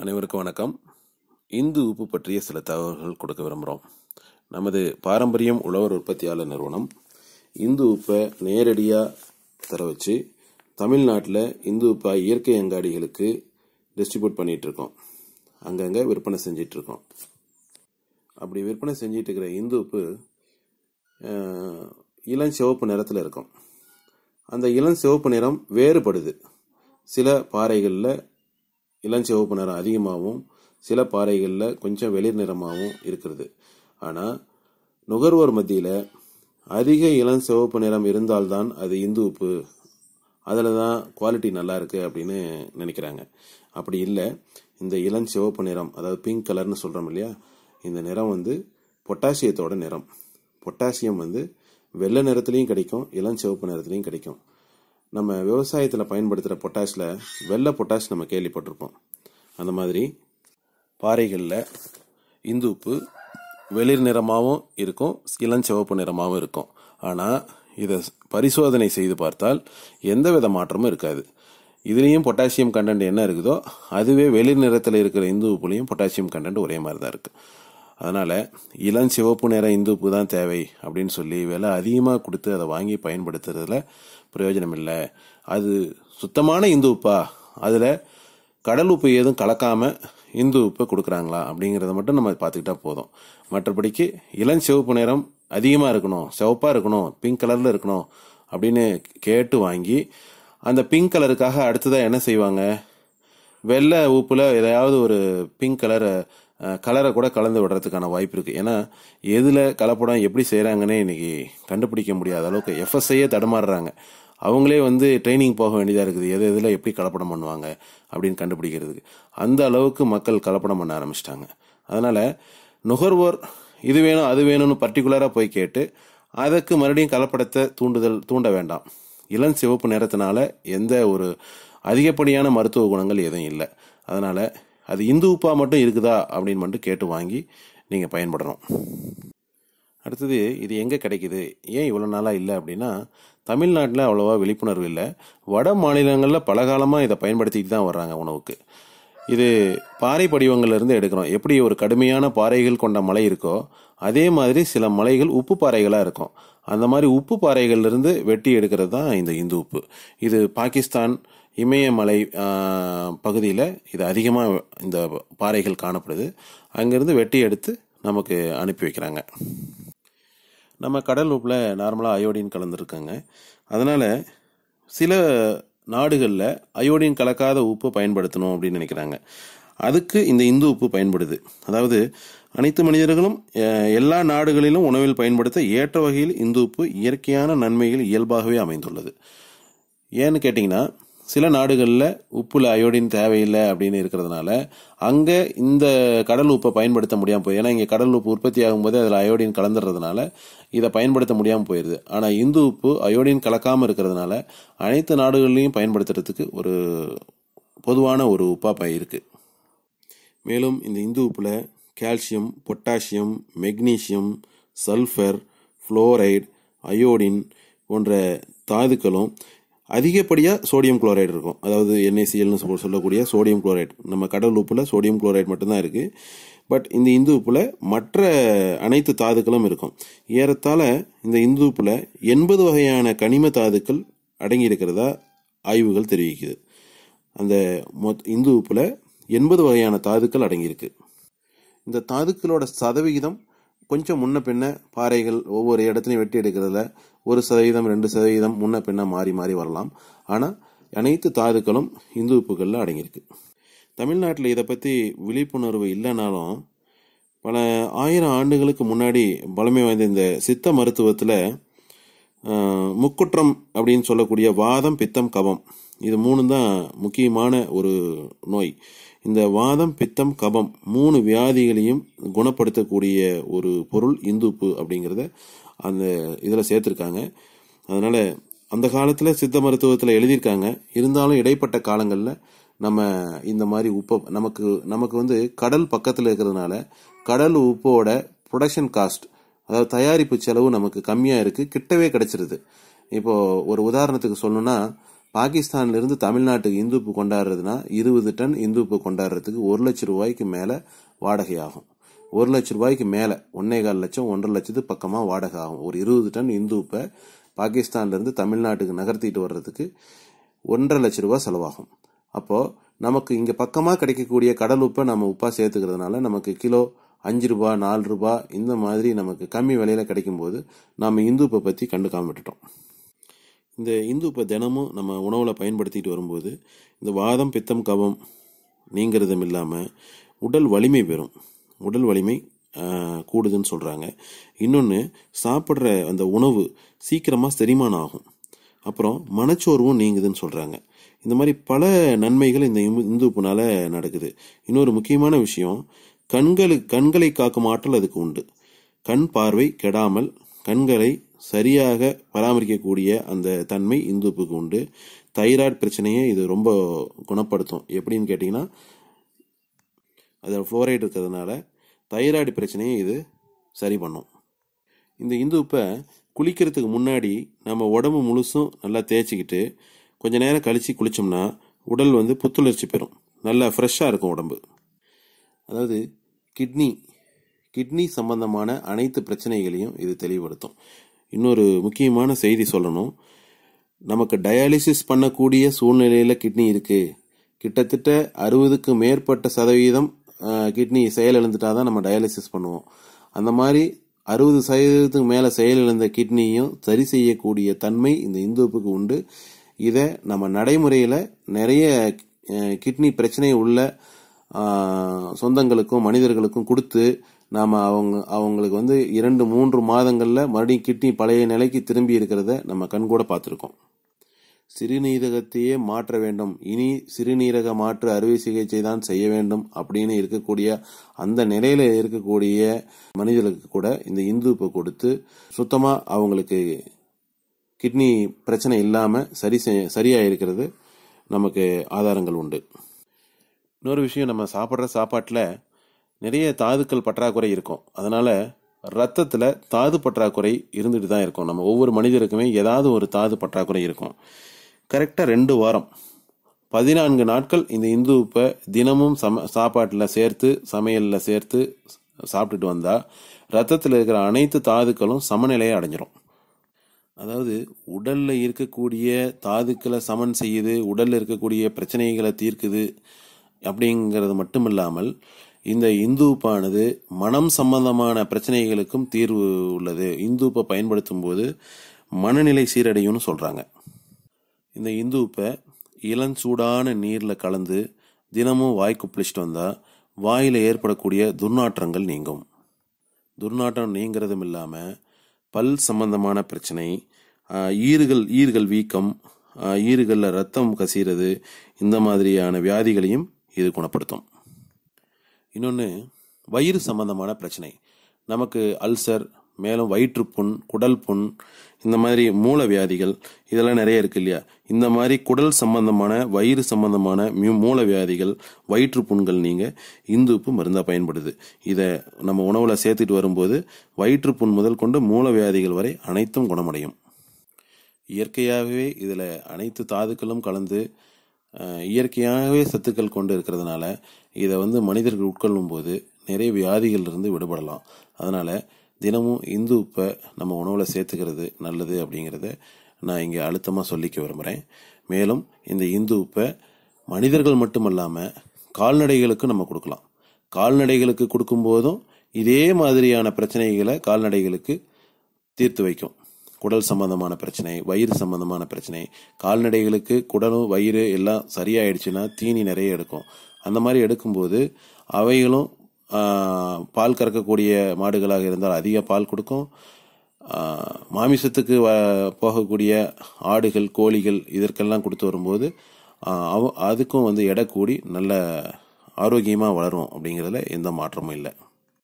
அனைவருக்கும் வணக்கம். இந்து உப்பு பற்றிய சில தகவல்கள் கொடுக்க விரும்புகிறோம் நமது பாரம்பரியம் உழவர் உற்பத்தியாளர் நிறுவனம் இந்து உப்பை நேரடியாக தர வச்சு தமிழ்நாட்டில் இந்து உப்பை இயற்கை அங்காடிகளுக்கு டிஸ்ட்ரிபியூட் பண்ணிகிட்ருக்கோம் அங்கங்கே விற்பனை செஞ்சிட்ருக்கோம் அப்படி விற்பனை செஞ்சிட்டு இருக்கிற இந்து உப்பு இளம் சிவப்பு நிறத்தில் இருக்கும். அந்த இளம் சிவப்பு நிறம் வேறுபடுது. சில பாறைகளில் இளஞ்சிவப்பு நிறம் அதிகமாகவும் சில பாறைகளில் கொஞ்சம் வெளிர் நிறமாகவும் இருக்கிறது. ஆனால் நுகர்வோர் மத்தியில் அதிக இளம் சிவப்பு நிறம் இருந்தால்தான் அது இந்து உப்பு. அதில் தான் குவாலிட்டி நல்லா இருக்குது அப்படின்னு நினைக்கிறாங்க. அப்படி இல்லை இந்த இளம் சிவப்பு நிறம் அதாவது பிங்க் கலர்னு சொல்கிறோம் இல்லையா இந்த நிறம் வந்து பொட்டாசியத்தோட நிறம். பொட்டாசியம் வந்து வெள்ளை நிறத்துலையும் கிடைக்கும் இளம் சிவப்பு நிறத்துலையும் கிடைக்கும். நம்ம விவசாயத்தில் பயன்படுத்துகிற பொட்டாஷில் வெள்ளை பொட்டாஷ் நம்ம கேள்விப்பட்டிருப்போம். அந்த மாதிரி பாறைகளில் இந்து உப்பு வெளிர் நிறமாகவும் இருக்கும் இளஞ்சிவப்பு நிறமாகவும் இருக்கும். ஆனால் இதை பரிசோதனை செய்து பார்த்தால் எந்த வித மாற்றமும் இருக்காது. இதுலேயும் பொட்டாசியம் கண்டென்ட் என்ன இருக்குதோ அதுவே வெளிர் நிறத்தில் இருக்கிற இந்து உப்புலையும் பொட்டாசியம் கண்டென்ட் ஒரே மாதிரி தான் இருக்குது அதனால் இளம் சிவப்பு நிற இந்து உப்பு தான் தேவை அப்படின்னு சொல்லி விலை அதிகமாக கொடுத்து அதை வாங்கி பயன்படுத்துறதுல பிரயோஜனம் இல்லை அது சுத்தமான இந்து உப்பா? அதில் கடல் உப்பு எதுவும் கலக்காமல் இந்து உப்பை கொடுக்குறாங்களா? அப்படிங்கிறத மட்டும் நம்ம பார்த்துக்கிட்டா போதும். மற்றபடிக்கு இளம் சிவப்பு நிறம் அதிகமாக இருக்கணும் சிவப்பாக இருக்கணும் பிங்க் கலரில் இருக்கணும் அப்படின்னு கேட்டு வாங்கி அந்த பிங்க் கலருக்காக அடுத்ததாக என்ன செய்வாங்க? வெள்ளை உப்பில் எதையாவது ஒரு பிங்க் கலரை கலரை கூட கலந்து விடுறதுக்கான வாய்ப்பு இருக்குது ஏன்னா எதில் கலப்படம் எப்படி செய்கிறாங்கன்னே இன்றைக்கி கண்டுபிடிக்க முடியாத அளவுக்கு எஃப்எஸ்ஐயே தடுமாறுறாங்க. அவங்களே வந்து ட்ரைனிங் போக வேண்டியதாக இருக்குது. எது எதில் எப்படி கலப்படம் பண்ணுவாங்க அப்படின்னு கண்டுபிடிக்கிறதுக்கு. அந்த அளவுக்கு மக்கள் கலப்படம் பண்ண ஆரம்பிச்சிட்டாங்க. அதனால் நுகர்வோர் இது வேணும் அது வேணும்னு பர்டிகுலராக போய் கேட்டு அதற்கு மறுபடியும் கலப்படத்தை தூண்டுதல் தூண்ட வேண்டாம். இளம் சிவப்பு நிறத்தினால எந்த ஒரு அதிகப்படியான மருத்துவ குணங்கள் எதுவும் இல்லை. அதனால் அது இந்து உப்பா மட்டும் இருக்குதா அப்படின்னு மட்டும் கேட்டு வாங்கி நீங்கள் பயன்படணும். அடுத்தது இது எங்கே கிடைக்குது? ஏன் இவ்வளோ நாளாக இல்லை அப்படின்னா தமிழ்நாட்டில் அவ்வளோவா விழிப்புணர்வு இல்லை. வட மாநிலங்களில் பல காலமாக இதை பயன்படுத்திட்டு தான் வர்றாங்க உணவுக்கு. இது பாறை படிவங்கள்லேருந்து எடுக்கிறோம். எப்படி ஒரு கடுமையான பாறைகள் கொண்ட மலை இருக்கோ அதே மாதிரி சில மலைகள் உப்பு பாறைகளாக இருக்கும். அந்த மாதிரி உப்பு பாறைகள்லேருந்து வெட்டி எடுக்கிறது தான் இந்த இந்து உப்பு. இது பாகிஸ்தான் இமயமலை பகுதியில் இது அதிகமாக இந்த பாறைகள் காணப்படுது. அங்கேருந்து வெட்டி எடுத்து நமக்கு அனுப்பி வைக்கிறாங்க. நம்ம கடல் உப்பில் நார்மலாக அயோடின் கலந்துருக்காங்க. அதனால் சில நாடுகளில் அயோடின் கலக்காத உப்பு பயன்படுத்தணும் அப்படின்னு நினைக்கிறாங்க. அதுக்கு இந்த இந்து உப்பு பயன்படுது. அதாவது அனைத்து மனிதர்களும் எல்லா நாடுகளிலும் உணவில் பயன்படுத்த ஏற்ற வகையில் இந்து உப்பு இயற்கையான நன்மைகள் இயல்பாகவே அமைந்துள்ளது. ஏன்னு கேட்டிங்கன்னா சில நாடுகளில் உப்புல அயோடின் தேவையில்லை அப்படின்னு இருக்கிறதுனால அங்கே இந்த கடல் உப்பை பயன்படுத்த முடியாமல் போய் ஏன்னா இங்கே கடல் உப்பு உற்பத்தி ஆகும்போது அதில் அயோடின் கலந்துடுறதுனால இதை பயன்படுத்த முடியாமல் போயிடுது ஆனால் இந்து உப்பு அயோடின் கலக்காமல் இருக்கிறதுனால அனைத்து நாடுகள்லையும் பயன்படுத்துறதுக்கு ஒரு பொதுவான ஒரு உப்பாக ப- மேலும் இந்த இந்து உப்பில் calcium potassium magnesium sulphur fluoride iodine போன்ற தாதுக்களும் அதிகப்படியாக சோடியம் குளோரைடு இருக்கும். அதாவது என்ஏசிஎல்னு சொல் சொல்லக்கூடிய சோடியம் குளோரைடு நம்ம கடல் உப்பில் சோடியம் குளோரைடு மட்டும்தான் இருக்குது பட் இந்த இந்து உப்பில் மற்ற அனைத்து தாதுக்களும் இருக்கும். ஏறத்தாழ இந்த இந்து உப்பில் எண்பது வகையான கனிம தாதுக்கள் அடங்கி இருக்கிறதா ஆய்வுகள் தெரிவிக்குது. அந்த மொத் இந்து உப்பில் எண்பது வகையான தாதுக்கள் அடங்கியிருக்கு இந்த தாதுக்களோட சதவிகிதம் கொஞ்சம் முன்ன பின்ன பாறைகள் ஒவ்வொரு இடத்துலையும் வெட்டி எடுக்கிறதுல ஒரு சதவீதம் ரெண்டு சதவீதம் முன்ன பின்ன மாறி மாறி வரலாம். ஆனால் அனைத்து தாதுக்களும் இந்து உப்புகளில் அடங்கியிருக்கு. தமிழ்நாட்டில் இதை பற்றி விழிப்புணர்வு இல்லைனாலும் பல ஆயிரம் ஆண்டுகளுக்கு முன்னாடி பழமை வாய்ந்த இந்த சித்த மருத்துவத்தில் முக்குற்றம் அப்படின்னு சொல்லக்கூடிய வாதம் பித்தம் கபம். இது மூணு தான் முக்கியமான ஒரு நோய். இந்த வாதம் பித்தம் கபம் மூணு வியாதிகளையும் குணப்படுத்தக்கூடிய ஒரு பொருள் இந்துப்பு அப்படிங்கிறத அந்த இதில் சேர்த்துருக்காங்க. அதனால் அந்த காலத்தில் சித்த மருத்துவத்தில் எழுதியிருக்காங்க. இருந்தாலும் இடைப்பட்ட காலங்களில் நம்ம இந்த மாதிரி உப்பை நமக்கு நமக்கு வந்து கடல் பக்கத்தில் இருக்கிறதுனால கடல் உப்போட ப்ரொடக்ஷன் காஸ்ட் அதாவது தயாரிப்பு செலவு நமக்கு கம்மியாக இருக்குது கிட்டவே கிடச்சிருது. இப்போது ஒரு உதாரணத்துக்கு சொல்லணும்னா பாகிஸ்தான்லேருந்து தமிழ்நாட்டுக்கு இந்து உப்பு கொண்டாடுறதுனா இருபது டன் இந்து உப்பு கொண்டாடுறதுக்கு ஒரு லட்சம் ரூபாய்க்கு மேலே வாடகை ஆகும். ஒரு லட்சம் ரூபாய்க்கு மேலே ஒன்னே கால் லட்சம் ஒன்றரை லட்சத்துக்கு பக்கமாக வாடகை ஆகும். ஒரு இருபது டன் இந்து உப்பை தமிழ்நாட்டுக்கு நகர்த்திட்டு வர்றதுக்கு ஒன்றரை லட்சம் ரூபா செலவாகும். அப்போது நமக்கு இங்கே பக்கமாக கிடைக்கக்கூடிய கடல் உப்பை நம்ம உப்பாக சேர்த்துக்கிறதுனால நமக்கு கிலோ அஞ்சு ரூபா நாலு ரூபா இந்த மாதிரி நமக்கு கம்மி விலையில் கிடைக்கும் போது இந்துப்பை இந்து உப்பை கண்டுக்காம விட்டுட்டோம். இந்த இந்துப்பை தினமும் நம்ம உணவில் பயன்படுத்திட்டு வரும்போது இந்த வாதம் பித்தம் கவம் நீங்கிறதும் இல்லாமல் உடல் வலிமை பெறும். உடல் வலிமை கூடுதுன்னு சொல்கிறாங்க இன்னொன்று சாப்பிட்ற அந்த உணவு சீக்கிரமாக செரிமானம் ஆகும். அப்புறம் மனச்சோர்வும் நீங்குதுன்னு சொல்கிறாங்க இந்த மாதிரி பல நன்மைகள் இந்த இந்து- இந்து நடக்குது. இன்னொரு முக்கியமான விஷயம் கண்களுக்கு கண்களை காக்கும் ஆற்றல் அதுக்கு உண்டு. கண் பார்வை கெடாமல் கண்களை சரியாக பராமரிக்கக்கூடிய அந்த தன்மை இந்து உப்புக்கு உண்டு. தைராய்டு பிரச்சனையை இது ரொம்ப குணப்படுத்தும். எப்படின்னு கேட்டிங்கன்னா அதில் ஃப்ளோரைடு இருக்கிறதுனால தைராய்டு பிரச்சனையை இது சரி பண்ணும். இந்த இந்து உப்பை குளிக்கிறதுக்கு முன்னாடி நம்ம உடம்பு முழுசும் நல்லா தேய்ச்சிக்கிட்டு கொஞ்ச நேரம் கழித்து குளித்தோம்னா உடல் வந்து புத்துணர்ச்சி பெறும். நல்லா ஃப்ரெஷ்ஷாக இருக்கும் உடம்பு. அதாவது கிட்னி கிட்னி சம்பந்தமான அனைத்து பிரச்சனைகளையும் இது தெளிவுபடுத்தும். இன்னொரு முக்கியமான செய்தி சொல்லணும். நமக்கு டயாலிசிஸ் பண்ணக்கூடிய சூழ்நிலையில் கிட்னி இருக்குது கிட்டத்தட்ட அறுபதுக்கு மேற்பட்ட சதவீதம் கிட்னி கிட்னி செயலிழந்துட்டாதான் நம்ம டயாலிசிஸ் பண்ணுவோம். அந்த மாதிரி அறுபது சதவீதத்துக்கு மேலே செயலிழந்த கிட்னியும் சரி செய்யக்கூடிய தன்மை இந்த இந்துப்புக்கு உண்டு. இதை நம்ம நடைமுறையில் நிறைய கிட்னி பிரச்சனை உள்ள சொந்தங்களுக்கும் மனிதர்களுக்கும் கொடுத்து நாம் அவங்க அவங்களுக்கு வந்து இரண்டு மூன்று மாதங்களில் மறுபடியும் கிட்னி பழைய நிலைக்கு திரும்பி இருக்கிறத நம்ம கண்கூட பார்த்துருக்கோம். சிறுநீரகத்தையே மாற்ற வேண்டும். இனி சிறுநீரக மாற்று அறுவை சிகிச்சை தான் செய்ய வேண்டும் அப்படின்னு இருக்கக்கூடிய அந்த நிலையில இருக்கக்கூடிய மனிதர்களுக்கு கூட இந்த இந்துப்பை கொடுத்து சுத்தமா அவங்களுக்கு கிட்னி பிரச்சனை இல்லாம சரி செய்- சரியா இருக்கிறது நமக்கு ஆதாரங்கள் உண்டு. இன்னொரு விஷயம் நம்ம சாப்பிட்ற சாப்பாட்டில் நிறைய தாதுக்கள் பற்றாக்குறை இருக்கும். அதனால் ரத்தத்தில் தாது பற்றாக்குறை இருந்துட்டு தான் இருக்கும். நம்ம ஒவ்வொரு மனிதருக்குமே ஏதாவது ஒரு தாது பற்றாக்குறை இருக்கும். கரெக்டாக ரெண்டு வாரம் பதினான்கு நாட்கள் இந்த இந்து உப்பை தினமும் சம சாப்பாட்டில் சேர்த்து சமையலில் சேர்த்து சாப்பிட்டுட்டு வந்தால் ரத்தத்தில் இருக்கிற அனைத்து தாதுக்களும் சமநிலையை அடைஞ்சிரும். அதாவது உடலில் இருக்கக்கூடிய தாதுக்களை சமன் செய்யுது உடலில் இருக்கக்கூடிய பிரச்சனைகளை தீர்க்குது அப்படிங்கிறது மட்டும் இல்லாமல் இந்த இந்து உப்பானது மனம் சம்பந்தமான பிரச்சனைகளுக்கும் தீர்வு உள்ளது. இந்துப்பை பயன்படுத்தும் போது மனநிலை சீரடையும்னு சொல்கிறாங்க இந்த இந்து உப்பை இளஞ்சூடான நீரில் கலந்து தினமும் வாய் குப்பிளிச்சிட்டு வந்தால் வாயில் ஏற்படக்கூடிய துர்நாற்றங்கள் நீங்கும். துர்நாற்றம் நீங்கிறதும் இல்லாமல் பல் சம்பந்தமான பிரச்சனை ஈறுகள் ஈறுகள் வீக்கம் ஈறுகளில் ரத்தம் கசிகிறது இந்த மாதிரியான வியாதிகளையும் இது குணப்படுத்தும். இன்னொன்று வயிறு சம்பந்தமான பிரச்சனை. நமக்கு அல்சர் மேலும் வயிற்றுப்புண் குடல் புண் இந்த மாதிரி மூல வியாதிகள் இதெல்லாம் நிறைய இருக்கு இல்லையா? இந்த மாதிரி குடல் சம்பந்தமான வயிறு சம்பந்தமான மியூ- மூல வியாதிகள் வயிற்று புண்கள் நீங்கள் இந்து உப்பு மருந்தாக பயன்படுது. இதை நம்ம உணவில் சேர்த்துட்டு வரும்போது வயிற்று புண் முதல் கொண்டு மூல வியாதிகள் வரை அனைத்தும் குணமடையும். இயற்கையாகவே இதில் அனைத்து தாதுக்களும் கலந்து இயற்கையாகவே சத்துக்கள் கொண்டு இருக்கிறதுனால இதை வந்து மனிதர்கள் உட்கொள்ளும் போது நிறைய வியாதிகளிலிருந்து விடுபடலாம். அதனால் தினமும் இந்து உப்பை நம்ம உணவில் சேர்த்துக்கிறது நல்லது அப்படிங்கிறத நான் இங்கே அழுத்தமாக சொல்லிக்க விரும்புகிறேன் மேலும் இந்த இந்து உப்பை மனிதர்கள் மட்டுமல்லாமல் கால்நடைகளுக்கு நம்ம கொடுக்கலாம். கால்நடைகளுக்கு கொடுக்கும்போதும் இதே மாதிரியான பிரச்சனைகளை கால்நடைகளுக்கு தீர்த்து வைக்கும். குடல் சம்பந்தமான பிரச்சனை வயிறு சம்பந்தமான பிரச்சனை கால்நடைகளுக்கு குடலும் வயிறு எல்லாம் சரியாயிடுச்சுன்னா தீனி நிறைய எடுக்கும். அந்த மாதிரி எடுக்கும்போது அவைகளும் பால் கறக்கக்கூடிய மாடுகளாக இருந்தால் அதிக பால் கொடுக்கும். மாமிசத்துக்கு வ- போகக்கூடிய ஆடுகள் கோழிகள் இதற்கெல்லாம் கொடுத்து வரும்போது அவ- அதுக்கும் வந்து எடை கூடி நல்ல ஆரோக்கியமாக வளரும் அப்படிங்கிறதுல எந்த மாற்றமும் இல்லை.